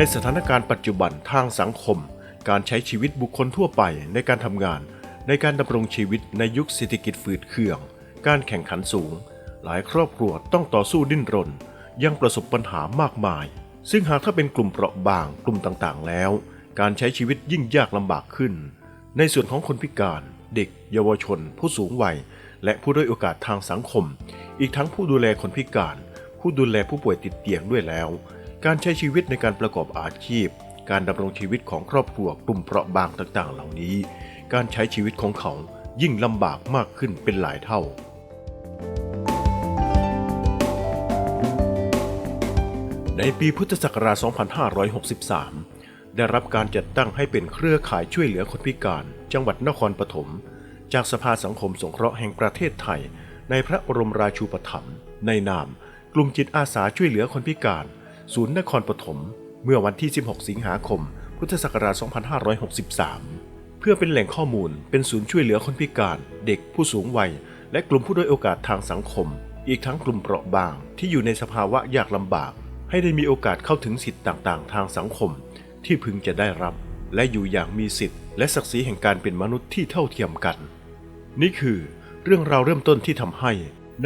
ในสถานการณ์ปัจจุบันทางสังคม การใช้ชีวิตบุคคลทั่วไปในการทำงาน ในการดำรงชีวิตในยุคเศรษฐกิจฝืดเคือง การแข่งขันสูง หลายครอบครัวต้องต่อสู้ดิ้นรน ยังประสบปัญหามากมาย ซึ่งหากถ้าเป็นกลุ่มเปราะบางกลุ่มต่างๆ แล้ว การใช้ชีวิตยิ่งยากลำบากขึ้น ในส่วนของคนพิการ เด็ก เยาวชน ผู้สูงวัย และผู้ด้อยโอกาสทางสังคม อีกทั้งผู้ดูแลคนพิการ ผู้ดูแลผู้ป่วยติดเตียงด้วยแล้ว การใช้ชีวิตในการประกอบอาชีพ การดำรงชีวิตของครอบครัวกลุ่มเปราะบางต่างๆ เหล่านี้ การใช้ชีวิตของเขายิ่งลำบากมากขึ้นเป็นหลายเท่า ในปีพุทธศักราช 2563 ได้รับการจัดตั้งให้เป็นเครือข่ายช่วยเหลือคนพิการ จังหวัดนครปฐม จากสภาสังคมสงเคราะห์แห่งประเทศไทย ในพระบรมราชูปถัมภ์ในนาม กลุ่มจิตอาสาช่วยเหลือคนพิการ ศูนย์นครปฐมเมื่อวันที่ 16 สิงหาคม พุทธศักราช 2563 เพื่อเป็นแหล่งข้อมูล เป็นศูนย์ช่วยเหลือคนพิการ เด็กผู้สูงวัย และกลุ่มผู้ด้อยโอกาสทางสังคม อีกทั้งกลุ่มเปราะบาง ที่อยู่ในสภาวะยากลำบาก ให้ได้มีโอกาสเข้าถึงสิทธิ์ต่างๆ ทางสังคม ที่พึงจะได้รับ และอยู่อย่างมีสิทธิ์ และศักดิ์ศรีแห่งการเป็นมนุษย์ที่เท่าเทียมกัน นี่คือ เรื่องราวเริ่มต้นที่ทำให้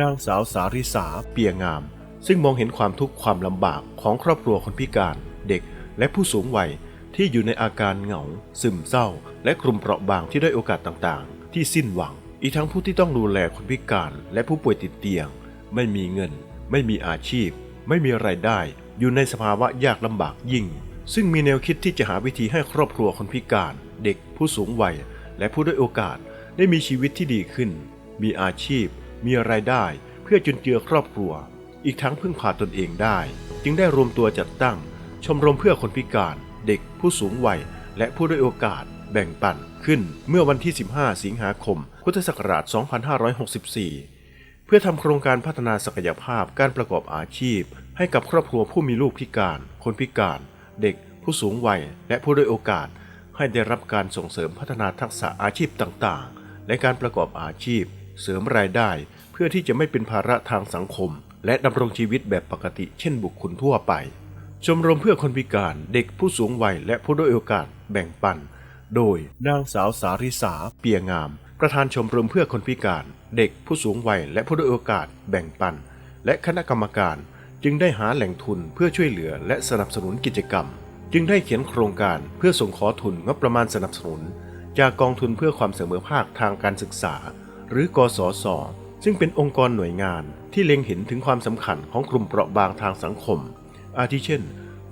นางสาวสาริสาเปียงาม ซึ่งมองเห็นความทุกข์ความลำบากของครอบครัวคนพิการ เด็กและผู้สูงวัยที่อยู่ในอาการเหงา ซึมเศร้า และกลุ่มเปราะบางที่ได้โอกาสต่างๆ ที่สิ้นหวัง อีกทั้งผู้ที่ต้องดูแลคนพิการและผู้ป่วยติดเตียง ไม่มีเงิน ไม่มีอาชีพ ไม่มีไรายได้ อยู่ในสภาวะยากลำบากยิ่ง ซึ่งมีแนวคิดที่จะหาวิธีให้ครอบครัวคนพิการ เด็กผู้สูงวัย และผู้ด้อยโอกาสได้มีชีวิตที่ดีขึ้น มีอาชีพ มีไรายได้ เพื่อจุนเจือครอบครัว อีกทั้งพึ่งพาตนเองได้ จึงได้รวมตัวจัดตั้ง ชมรมเพื่อคนพิการ เด็กผู้สูงวัย และผู้ด้อยโอกาส แบ่งปันขึ้นเมื่อวันที่ 15 สิงหาคม พุทธศักราช 2564 เพื่อทำโครงการพัฒนาศักยภาพการประกอบอาชีพ ให้กับครอบครัวผู้มีลูกพิการ คนพิการ เด็กผู้สูงวัย และผู้ด้อยโอกาส ให้ได้รับการส่งเสริมพัฒนาทักษะอาชีพต่างๆ และการประกอบอาชีพ เสริมรายได้ เพื่อที่จะไม่เป็นภาระทางสังคม และดำรงชีวิตแบบปกติเช่นบุคคลทั่วไป ชมรมเพื่อคนพิการเด็กผู้สูงวัยและผู้ด้อยโอกาสแบ่งปัน โดยนางสาวสาริสาเปียงาม ประธานชมรมเพื่อคนพิการ เด็กผู้สูงวัยและผู้ด้อยโอกาสแบ่งปัน และคณะกรรมการจึงได้หาแหล่งทุนเพื่อช่วยเหลือและสนับสนุนกิจกรรม จึงได้เขียนโครงการเพื่อส่งขอทุนงบประมาณสนับสนุน จากกองทุนเพื่อความเสมอภาคทางการศึกษา หรือกสศ ซึ่งเป็นองค์กรหน่วยงานที่เล็งเห็นถึงความสำคัญของกลุ่มเปราะบางทางสังคม อาทิเช่น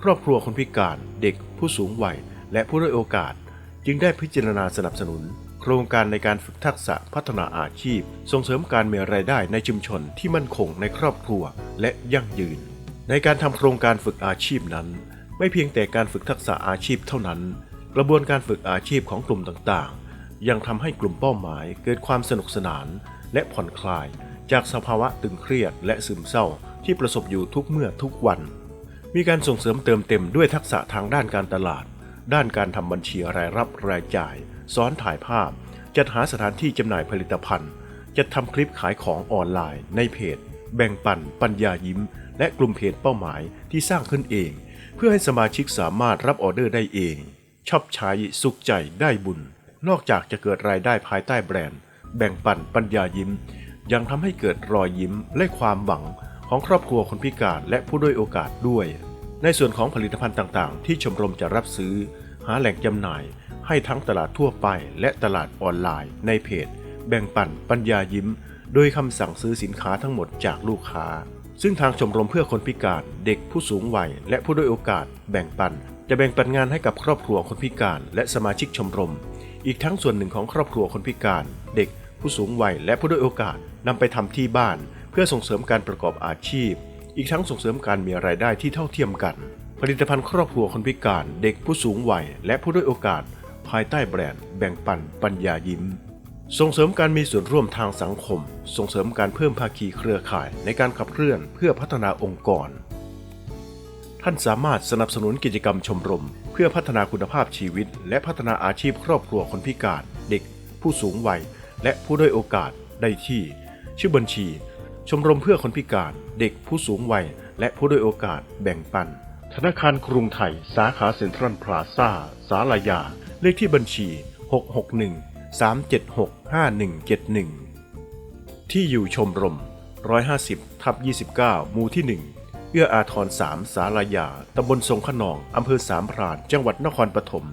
ครอบครัวคนพิการ เด็ก ผู้สูงวัย และผู้ด้อยโอกาส จึงได้พิจารณาสนับสนุน โครงการในการฝึกทักษะพัฒนาอาชีพ ส่งเสริมการมีรายได้ในชุมชนที่มั่นคงในครอบครัวและยั่งยืน ในการทำโครงการฝึกอาชีพนั้น ไม่เพียงแต่การฝึกทักษะอาชีพเท่านั้น กระบวนการฝึกอาชีพของกลุ่มต่างๆ ยังทำให้กลุ่มเป้าหมายเกิดความสนุกสนาน และผ่อนคลาย จากสภาวะตึงเครียดและซึมเศร้าที่ประสบอยู่ทุกเมื่อทุกวัน มีการส่งเสริมเติมเต็มด้วยทักษะทางด้านการตลาด ด้านการทำบัญชีรายรับรายจ่าย สอนถ่ายภาพ จัดหาสถานที่จำหน่ายผลิตภัณฑ์จัดทำคลิปขายของออนไลน์ ในเพจ แบ่งปัน ปัญญายิ้ม และกลุ่มเพจเป้าหมายที่สร้างขึ้นเอง เพื่อให้สมาชิกสามารถรับออเดอร์ได้เองชอบใช้สุขใจได้บุญ นอกจากจะเกิดรายได้ภายใต้แบรนด์ แบ่งปันปัญญายิ้ม ยังทำให้เกิดรอยยิ้มและความหวังของครอบครัวคนพิการและผู้ด้อยโอกาสด้วย ในส่วนของผลิตภัณฑ์ต่างๆ ที่ชมรมจะรับซื้อ หาแหล่งจำหน่าย ให้ทั้งตลาดทั่วไปและตลาดออนไลน์ ในเพจ แบ่งปันปัญญายิ้ม โดยคำสั่งซื้อสินค้าทั้งหมดจากลูกค้า ซึ่งทางชมรมเพื่อคนพิการเด็กผู้สูงวัย และผู้ด้อยโอกาส แบ่งปัน จะแบ่งปันงานให้กับครอบครัวคนพิการ และสมาชิกชมรม อีกทั้งส่วนหนึ่งของครอบครัวคนพิการ เด็ก ผู้สูงวัยและผู้ด้อยโอกาสนำไปทำที่บ้าน เพื่อส่งเสริมการประกอบอาชีพ อีกทั้งส่งเสริมการมีรายได้ที่เท่าเทียมกัน ผลิตภัณฑ์ครอบครัวคนพิการ เด็กผู้สูงวัยและผู้ด้อยโอกาส ภายใต้แบรนด์แบ่งปันปัญญายิ้ม ส่งเสริมการมีส่วนร่วมทางสังคม ส่งเสริมการเพิ่มภาคีเครือข่ายในการขับเคลื่อนเพื่อพัฒนาองค์กรท่านสามารถสนับสนุนกิจกรรมชมรม เพื่อพัฒนาคุณภาพชีวิต และพัฒนาอาชีพครอบครัวคนพิการ เด็ก ผู้สูงวัย และผู้ด้อยโอกาสได้ที่ ชื่อบัญชี ชมรมเพื่อคนพิการ เด็กผู้สูงวัย และผู้ด้อยโอกาสแบ่งปัน ธนาคารกรุงไทย สาขาเซ็นทรัลพลาซ่าสาลายา เลขที่บัญชี 661 376 5171 ที่อยู่ชมรม 150ทับ29 หมู่ที่ 1เอื้ออาทร3สาลายา ตำบลสงขนอง อำเภอสามพราน จังหวัดนครปฐม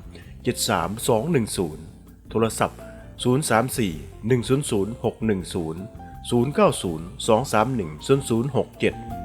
73210 โทรศัพท์ 034 100 610 090 231 0067